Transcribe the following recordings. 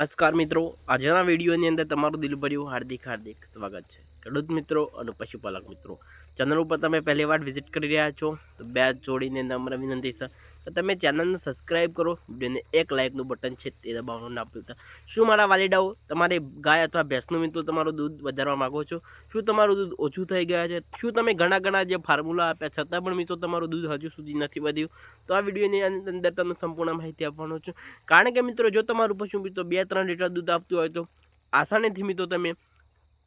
નમસ્કાર મિત્રો. આજના વિડીયોની અંદર તમારું દિલભર્યું હાર્દિક હાર્દિક સ્વાગત છે. ખેડૂત મિત્રો અને પશુપાલક મિત્રો. ચેનલ ઉપર તમે પહેલી વાર વિઝિટ કરી રહ્યા છો, તો બે જોડીને નમ્ર વિનંતી છે. તો તમે ચેનલને સબસ્ક્રાઈબ કરો વિડીયોને એક લાઇકનું બટન છે તે દબાવવાનું ના ભૂલતા શું મારા વાલીડાઓ તમારે ગાય અથવા ભેંસનું મિત્રો તમારું દૂધ વધારવા માગો છો? શું તમારું દૂધ ઓછું થઈ ગયા છે? શું તમે ઘણા ઘણા જે ફોર્મ્યુલા આપ્યા છતાં પણ મિત્રો તમારું દૂધ હજુ સુધી નથી વધ્યું? તો આ વિડીયોની અંદર તમને સંપૂર્ણ માહિતી આપવાનો છું. કારણ કે મિત્રો જો તમારું પશુ મિત્રો બે ત્રણ લીટર દૂધ આપતું હોય તો આસાનીથી મિત્રો તમે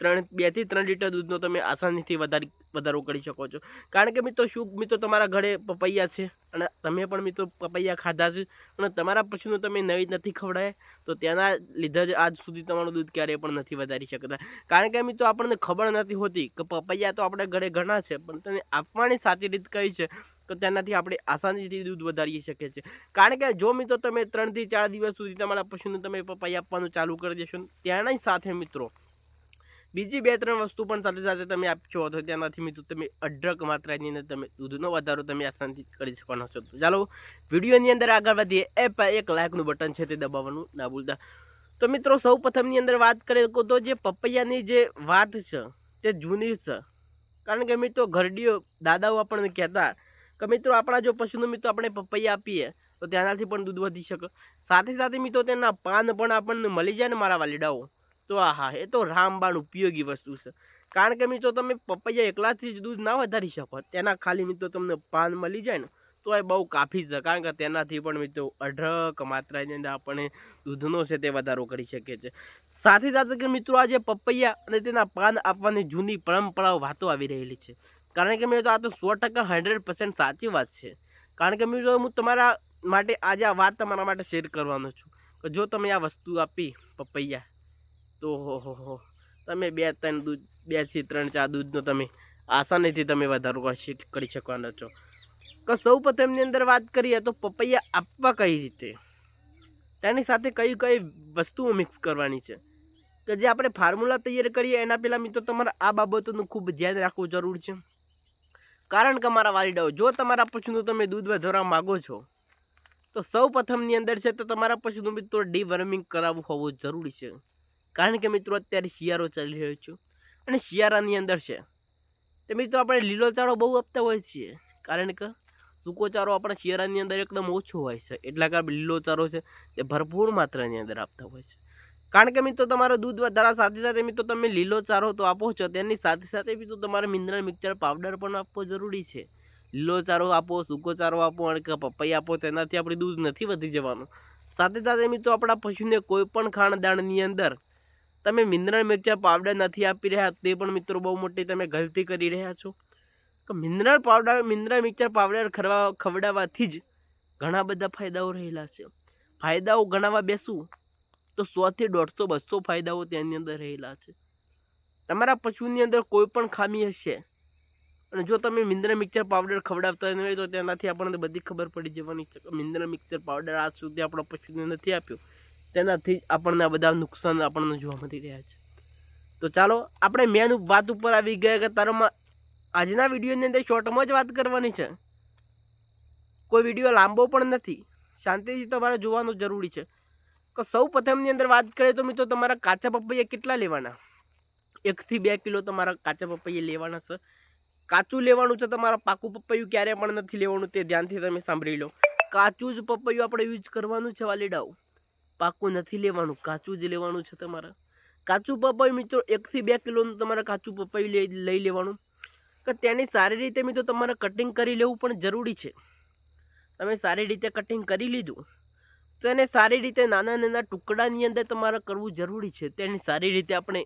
ત્રણ બેથી ત્રણ લીટર દૂધનો તમે આસાનીથી વધારી, વધારો કરી શકો છો. કારણ કે મિત્રો શું, મિત્રો તમારા ઘરે પપૈયા છે અને તમે પણ મિત્રો પપૈયા ખાધા છે અને તમારા પશુને તમે નવી નથી ખવડાય, તો તેના લીધે જ આજ સુધી તમારું દૂધ ક્યારેય પણ નથી વધારી શકતા. કારણ કે મિત્રો આપણને ખબર નથી હોતી કે પપૈયા તો આપણે ઘરે ઘણા છે, પણ તેને આપવાની સાચી રીત કઈ છે? તો તેનાથી આપણે આસાનીથી દૂધ વધારી શકીએ છીએ. કારણ કે જો મિત્રો તમે ત્રણથી ચાર દિવસ સુધી તમારા પશુને તમે પપૈયા આપવાનું ચાલુ કરી દેશો ત્યાંના સાથે મિત્રો બીજી બે ત્રણ વસ્તુ પણ સાથે સાથે તમે આપશો તો તેનાથી મિત્રો તમે અઢળક માત્રાની અંદર તમે દૂધનો વધારો તમે આસાનથી કરી શકવાનો છો. તો ચાલો, વિડીયોની અંદર આગળ વધીએ. એ એક લાઇકનું બટન છે, તે દબાવવાનું ના ભૂલતા. તો મિત્રો સૌ પ્રથમની અંદર વાત કરીએ તો જે પપૈયાની જે વાત છે, તે જૂની છે. કારણ કે મિત્રો, ઘરડીઓ, દાદાઓ આપણને કહેતા કે મિત્રો, આપણા જો પશુનું મિત્રો આપણે પપૈયા આપીએ, તો તેનાથી પણ દૂધ વધી શકે. સાથે સાથે મિત્રો, તેના પાન પણ આપણને મળી જાય ને મારા વાલીડાઓ. તો આ હા એ તો રામબાણ ઉપયોગી વસ્તુ છે. કારણ કે મિત્રો, તમે પપૈયા એકલાથી જ દૂધ ના વધારી શકો. તેના ખાલી મિત્રો તમને પાન મળી જાય ને તો એ બહુ કાફી છે. કારણ કે તેનાથી પણ મિત્રો અઢળક માત્રાની અંદર આપણે દૂધનો છે તે વધારો કરી શકીએ છીએ. સાથે સાથે કે મિત્રો, આજે પપૈયા અને તેના પાન આપવાની જૂની પરંપરાઓ વાતો આવી રહેલી છે. કારણ કે મિત્રો, આ તો સો ટકા હંડ્રેડ પર્સન્ટ સાચી વાત છે. કારણ કે મિત્રો, હું તમારા માટે આજે આ વાત તમારા માટે શેર કરવાનો છું. કે જો તમે આ વસ્તુ આપી પપૈયા તો તમે બે, ત્રણ દૂધ બેથી ત્રણ ચાર દૂધનો તમે આસાનીથી તમે વધારો કરી શકવાના છો. કે, સૌ પ્રથમની અંદર વાત કરીએ તો પપૈયા આપવા કઈ રીતે? તેની સાથે કઈ કઈ વસ્તુઓ મિક્સ કરવાની છે? કે જે આપણે ફોર્મ્યુલા તૈયાર કરીએ, એના પહેલાં મિત્રો તમારે આ બાબતોનું ખૂબ ધ્યાન રાખવું જરૂર છે. કારણ કે મારા વાલીડાઓ, જો તમારા પશુનું તમે દૂધ વધારવા માગો છો, તો સૌ પ્રથમની અંદર છે તો તમારા પશુનું મિત્રો ડીવર્મિંગ કરાવવું હોવું જરૂરી છે. કારણ કે મિત્રો અત્યારે શિયાળો ચાલી રહ્યો છે અને શિયાળાની અંદર છે. તે મિત્રો આપણે લીલો ચારો બહુ આપતા હોય છીએ. કારણ કે સૂકો ચારો આપણા શિયાળાની અંદર એકદમ ઓછો હોય છે. એટલા કે આપણે લીલો ચારો છે તે ભરપૂર માત્રાની અંદર આપતા હોય છે. કારણ કે મિત્રો તમારો દૂધ વધારા સાથે સાથે મિત્રો તમે લીલો ચારો તો આપો છો. તેની સાથે સાથે મિત્રો તમારે મિનરલ મિક્સર પાવડર પણ આપવો જરૂરી છે. લીલો ચારો આપો, સૂકો ચારો આપો અને પપૈયા આપો તેનાથી આપણે દૂધ નથી વધી જવાનું. સાથે સાથે મિત્રો આપણા પશુને કોઈ પણ ખાણદાણની અંદર તમે મિનરલ મિરચા પાવડર નથી આપી રહ્યા, તે પણ મિત્રો બહુ મોટી તમે ગલતી કરી રહ્યા છો. કે mineral powder mineral mixer powder ખરવા, ખવડાવવાથી જ ઘણા બધા ફાયદાઓ રહેલા છે. ફાયદાઓ ગણાવવા બેસું તો સોથી દોઢસો, બસો ફાયદાઓ તેની અંદર રહેલા છે. તમારા પશુની અંદર કોઈ પણ ખામી હશે અને જો તમે મિનરલ મિક્સર પાવડર ખવડાવતા હોય તો તેનાથી આપણને બધી ખબર પડી જવાની છે મિનરલ મિક્સર પાવડર આજ સુધી આપણા પશુને નથી આપ્યો. તેનાથી જ આપણને આ બધા નુકસાન આપણને જોવા મળી રહ્યા છે. તો ચાલો, આપણે મેન વાત ઉપર આવી ગયા કે તારામાં આજના વિડીયોની અંદર શોર્ટમાં જ વાત કરવાની છે. કોઈ વીડિયો લાંબો પણ નથી. શાંતિથી તમારે જોવાનું જરૂરી છે. કે સૌ પ્રથમની અંદર વાત કરીએ તો મિત્રો તમારા કાચા પપૈયા કેટલા લેવાના? એકથી બે કિલો તમારા કાચા પપૈયા લેવાના છે. કાચું લેવાનું છે તમારા પાકું પપૈયું ક્યારે પણ નથી લેવાનું તે ધ્યાનથી તમે સાંભળી લો. કાચું જ પપૈયું આપણે યુઝ કરવાનું છે વાલીડાઓ. પાકું નથી લેવાનું, કાચું જ લેવાનું છે તમારે. કાચું પપૈયું મિત્રો, એકથી બે કિલોનું તમારે કાચું પપૈયું લઈ લેવાનું. કે તેની સારી રીતે મિત્રો તમારે કટિંગ કરી લેવું પણ જરૂરી છે. તમે સારી રીતે કટિંગ કરી લીધું, તો એને સારી રીતે નાના નાના ટુકડાની અંદર તમારે કરવું જરૂરી છે. તેની સારી રીતે આપણે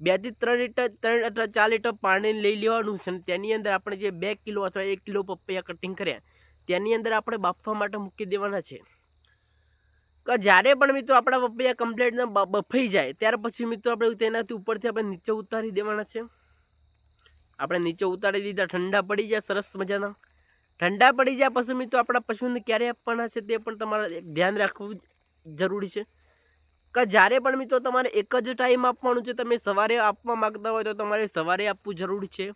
બેથી ત્રણ લીટર, ત્રણ અથવા ચાર લીટર પાણી લઈ લેવાનું છે અને તેની અંદર આપણે જે બે કિલો અથવા એક કિલો પપૈયા કટિંગ કર્યા, તેની અંદર આપણે બાફવા માટે મૂકી દેવાના છે. કે, જ્યારે પણ મિત્રો આપણા પપૈયા કમ્પ્લીટ બફાઈ જાય, ત્યાર પછી મિત્રો આપણે તેનાથી ઉપરથી આપણે નીચે ઉતારી દેવાના છે. આપણે નીચે ઉતારી દીધા, ઠંડા પડી જાય સરસ મજાના. ઠંડા પડી જાય પછી મિત્રો આપણા પશુને ક્યારે આપવાના છે તે પણ તમારે ધ્યાન રાખવું જરૂરી છે. કે, જ્યારે પણ મિત્રો તમારે એક જ ટાઈમ આપવાનું છે, તમે સવારે આપવા માગતા હોય તો તમારે સવારે આપવું જરૂરી છે.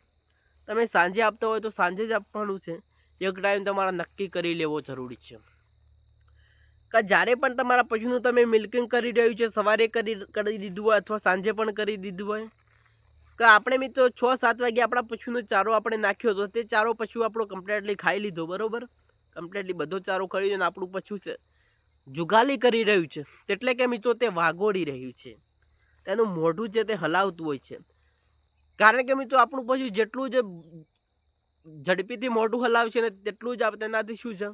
તમે સાંજે આપતા હોય તો સાંજે જ આપવાનું છે. એક ટાઈમ તમારે નક્કી કરી લેવો જરૂરી છે. કે, જ્યારે પણ તમારા પશુનું તમે મિલ્કિંગ કરી રહ્યું છે, સવારે કરી કરી દીધું હોય અથવા સાંજે પણ કરી દીધું હોય, કે આપણે મિત્રો છ, સાત વાગે આપણા પશુનો ચારો આપણે નાખ્યો હતો, તે ચારો પશુ આપણો કમ્પ્લેટલી ખાઈ લીધો, બરોબર? કમ્પ્લેટલી બધો ચારો ખાઈ લીધો અને આપણું પશુ છે, જુગાલી કરી રહ્યું છે, એટલે કે મિત્રો તે વાગોડી રહ્યું છે, તેનું મોઢું છે તે હલાવતું હોય છે, કારણ કે મિત્રો આપણું પશુ જેટલું જ ઝડપીથી મોઢું હલાવશે ને તેટલું જ આપણે તેનાથી શું છે?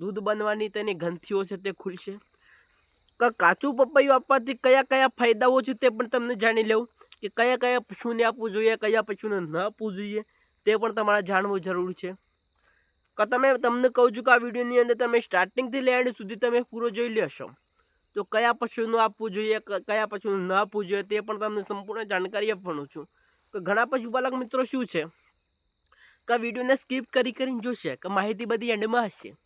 દૂધ બનવાની તેની ગ્રંથિઓ છે તે ખુલશે. કાચું પપૈયું આપવાથી કયા કયા ફાયદાઓ છે તે પણ તમને જાણી લેવું. કે કયા કયા પશુને આપવું જોઈએ, કયા પશુને ન આપવું જોઈએ, તે પણ તમારે જાણવું જરૂરી છે. કે તમે, તમને કહું છું કે આ વિડીયોની અંદર તમે સ્ટાર્ટિંગથી લઈ સુધી તમે પૂરો જોઈ લેશો. તો કયા પશુનું આપવું જોઈએ કયા પશુનું ન આપવું જોઈએ, તે પણ તમને સંપૂર્ણ જાણકારી આપવાનું છું. કે ઘણા પશુપાલક મિત્રો શું છે? કે વિડીયોને સ્કીપ કરી કરીને જોશે, કે માહિતી બધી એન્ડમાં હશે.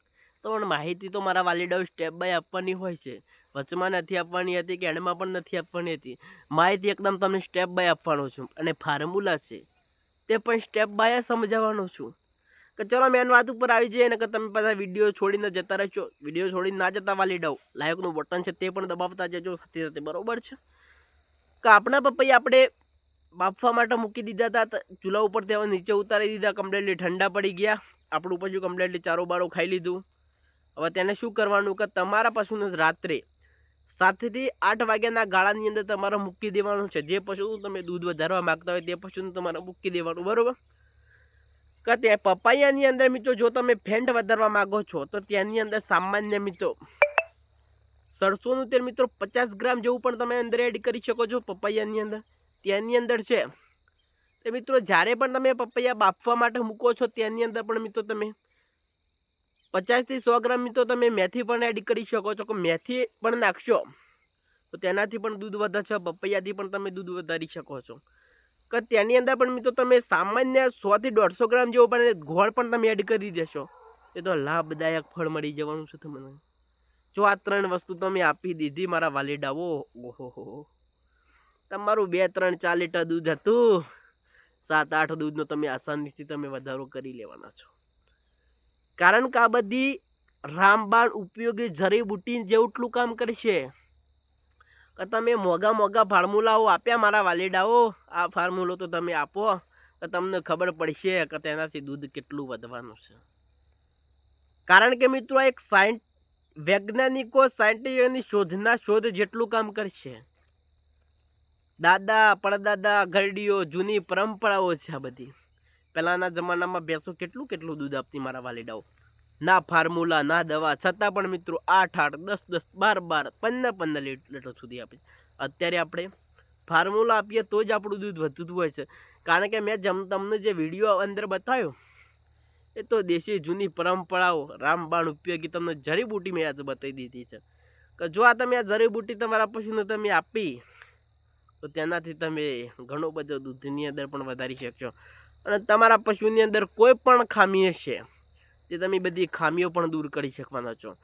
તો પણ માહિતી તો મારા વાલીડાઓ સ્ટેપ બાય આપવાની હોય છે. વચમાં નથી આપવાની હતી કે એન્ડમાં પણ નથી આપવાની હતી. માહિતી એકદમ તમને સ્ટેપ બાય આપવાનો છું અને ફોર્મ્યુલા છે તે પણ સ્ટેપ બાય સમજાવવાનો છું. કે ચલો મેન વાત ઉપર આવી જઈએ ને કે તમે બધા વીડિયો છોડીને જતા રહેશો વીડિયો છોડીને ના જતા વાલીડાઓ લાયકનું બટન છે તે પણ દબાવતા જજો સાથે સાથે, બરાબર છે? કે આપણા પપ્પાએ આપણે બાફવા માટે મૂકી દીધા હતા ચૂલા ઉપર તેવા નીચે ઉતારી દીધા કમ્પ્લેટલી ઠંડા પડી ગયા. આપણું ઉપર જો કમ્પ્લેટલી ચારો બારો ખાઈ લીધું. હવે તેને શું કરવાનું કે તમારા પશુને રાત્રે સાતથી આઠ વાગ્યાના ગાળાની અંદર તમારે મૂકી દેવાનું છે. જે પશુનું તમે દૂધ વધારવા માગતા હોય તે પશુને તમારે મૂકી દેવાનું, બરોબર? કે તે પપૈયાની અંદર મિત્રો જો તમે ફેન્ટ વધારવા માંગો છો, તો તેની અંદર સામાન્ય મિત્રો સરસોનું તેલ મિત્રો પચાસ ગ્રામ જેવું પણ તમે અંદર એડ કરી શકો છો પપૈયાની અંદર. તેની અંદર છે. તે મિત્રો જ્યારે પણ તમે પપૈયા બાફવા માટે મૂકો છો તેની અંદર પણ મિત્રો તમે પચાસથી સો ગ્રામ મિત્રો તમે મેથી પણ એડ કરી શકો છો કે મેથી પણ નાખશો. તો તેનાથી પણ દૂધ વધે છે, પપૈયાથી પણ તમે દૂધ વધારી શકો છો. કે તેની અંદર પણ મિત્રો તમે સામાન્ય સોથી દોઢસો ગ્રામ જેવો પણ ગોળ પણ તમે એડ કરી દેશો. એ તો લાભદાયક ફળ મળી જવાનું છે તમને. જો આ ત્રણ વસ્તુ તમે આપી દીધી મારા વાલીડાઓ ઓહો તમારું બે ત્રણ ચાર લીટર દૂધ હતું. સાત આઠ દૂધનો તમે આસાનીથી તમે વધારો કરી લેવાના છો. કારણ કે આ બધી રામબાણ ઉપયોગી જડીબુટી જેટલું કામ કરશે. કે તમે મોગા મોગા ફાર્મુલાઓ આપ્યા મારા વાલીડાઓ, આ ફાર્મુલો તો તમે આપો. તો તમને ખબર પડશે કે તેનાથી દૂધ કેટલું વધવાનું છે. કારણ કે મિત્રો એક સાયન્ટ વૈજ્ઞાનિકો સાયન્ટિસ્ટની શોધના શોધ જેટલું કામ કરશે. દાદા પડદાદા ઘરડીઓ, જૂની પરંપરાઓ છે આ બધી. પહેલાંના જમાનામાં ભેંસો કેટલું કેટલું દૂધ આપતી મારા વાલીડાઓ? ના ફાર્મુલા, ના દવા, છતાં પણ મિત્રો આઠ આઠ, દસ દસ, બાર બાર, પંદર પંદર લીટર સુધી આપે અત્યારે આપણે ફાર્મુલા આપીએ તો જ આપણું દૂધ વધતું હોય છે. કારણ કે મેં જમ, તમને જે વીડિયો અંદર બતાવ્યો, એ તો દેશી જૂની પરંપરાઓ, રામબાણ ઉપયોગી તમને જડીબુટી મેં આજે બતાવી દીધી છે. કે જો આ તમે આ જડીબુટી તમારા પશુને તમે આપી, તો તેનાથી તમે ઘણો બધો દૂધની અંદર પણ વધારી શકશો. અને તમારા પશુની અંદર કોઈ પણ ખામી હશે તે તમે બધી ખામીઓ પણ દૂર કરી શકવાના છો.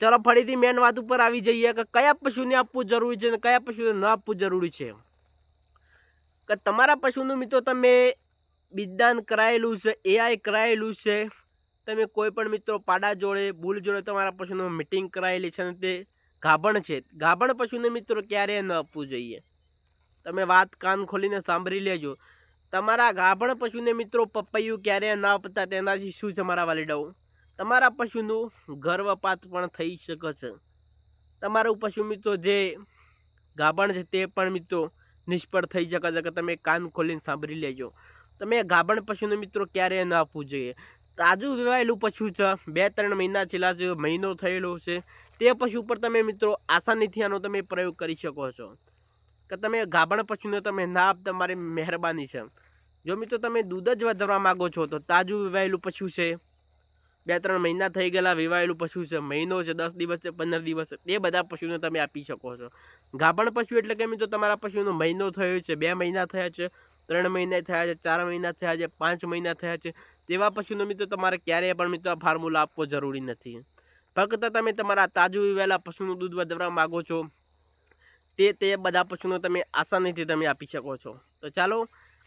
ચાલો ફરીથી મેન વાત ઉપર આવી જઈએ કે કયા પશુને આપવું જરૂરી છે અને કયા પશુને ન આપવું જરૂરી છે. કે તમારા પશુનું મિત્રો તમે બિદાન કરાયેલું છે એઆઈ કરાયેલું છે, તમે કોઈ પણ મિત્રો પાડા જોડે, બુલ જોડે તમારા પશુનું મિટિંગ કરાયેલી છે અને તે ગાભણ છે. ગાભણ પશુને મિત્રો ક્યારેય ન આપવું જોઈએ? તમે વાત કાન ખોલીને સાંભળી લેજો. તમારા ગાભણ પશુને મિત્રો પપૈયું ક્યારે ના આપતા તેનાથી શું છે મારા વાલીડાઓ તમારા પશુનું ગર્ભપાત પણ થઈ શકે છે. તમારું પશુ મિત્રો જે ગાભણ છે તે પણ મિત્રો નિષ્ફળ થઈ શકે છે કે તમે કાન ખોલીને સાંભળી લેજો. તમે ગાભણ પશુને મિત્રો ક્યારેય ન આપવું જોઈએ? તાજું વિવાયેલું પશુ છે બે ત્રણ મહિના છેલ્લા મહિનો થયેલો છે, તે પશુ પર તમે મિત્રો આસાનીથી આનો તમે પ્રયોગ કરી શકો છો. કે તમે ગાભણ પશુને તમે ના આપ તમારી મહેરબાની છે જો મિત્રો તમે દૂધ જ વધારવા માગો છો, તો તાજું વિવાયેલું પશુ છે. બે ત્રણ મહિના થઈ ગયેલા વિવાયેલું પશુ છે, મહિનો છે, દસ દિવસ છે, પંદર દિવસ છે તે બધા પશુને તમે આપી શકો છો. ગાભણ પશુ એટલે કે મિત્રો તમારા પશુનો મહિનો થયો છે, બે મહિના થયા છે, ત્રણ મહિના થયા છે, ચાર મહિના થયા છે, પાંચ મહિના થયા છે, તેવા પશુનો મિત્રો તમારે ક્યારેય પણ મિત્રો ફોર્મ્યુલા આપવો જરૂરી નથી. ફક્ત તમે તમારા તાજું વિવાયેલા પશુનું દૂધ વધારવા માગો છો તે તે બધા પશુનો તમે આસાનીથી તમે આપી શકો છો. તો ચાલો,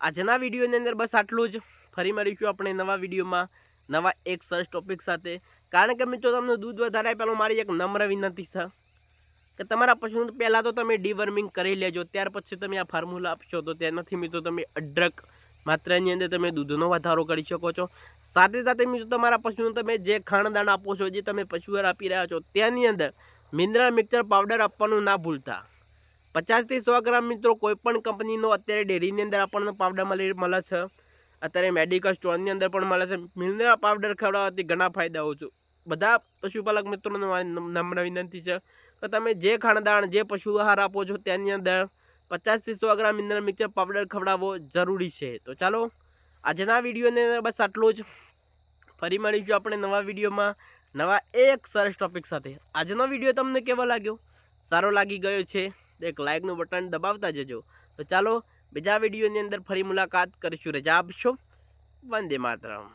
આજના વિડીયોની અંદર બસ આટલું જ. ફરી મળીશું આપણે નવા વિડીયોમાં નવા એક સરસ ટોપિક સાથે. કારણ કે મિત્રો, તમને દૂધ વધારે પહેલાં મારી એક નમ્ર વિનંતી છે કે તમારા પશુનું પહેલાં તો તમે ડીવર્મિંગ કરી લેજો, ત્યાર પછી તમે આ ફોર્મ્યુલા આપશો તો તેનાથી મિત્રો તમે અઢળક માત્રાની અંદર તમે દૂધનો વધારો કરી શકો છો. સાથે સાથે મિત્રો, તમારા પશુને તમે જે ખાણદાણ આપો છો, જે તમે પશુવાર આપી રહ્યા છો તેની અંદર મિનરલ મિક્સર પાવડર આપવાનું ના ભૂલતા. પચાસથી સો ગ્રામ મિત્રો કોઈપણ કંપનીનો અત્યારે ડેરીની અંદર આપણને પાવડર મળી મળે છે. અત્યારે મેડિકલ સ્ટોરની અંદર પણ મળે છે. મિનરલ પાવડર ખવડાવવાથી ઘણા ફાયદાઓ છે. બધા પશુપાલક મિત્રોને મારી નમ્ર વિનંતી છે કે તમે જે ખાણદાણ, જે પશુ આહાર આપો છો તેની અંદર પચાસથી સો ગ્રામ મિનરલ મિક્સર પાવડર ખવડાવવો જરૂરી છે. તો ચાલો, આજના વિડીયોને બસ આટલું જ. ફરી મળીશું આપણે નવા વિડીયોમાં નવા એક સરસ ટોપિક સાથે. આજનો વીડિયો તમને કેવો લાગ્યો? સારો લાગી ગયો છે. તો એક લાઇકનું બટન દબાવતા જજો. તો ચાલો બીજા વિડીયોની અંદર ફરી મુલાકાત કરીશું. રજા આપશો. વંદે માતરમ.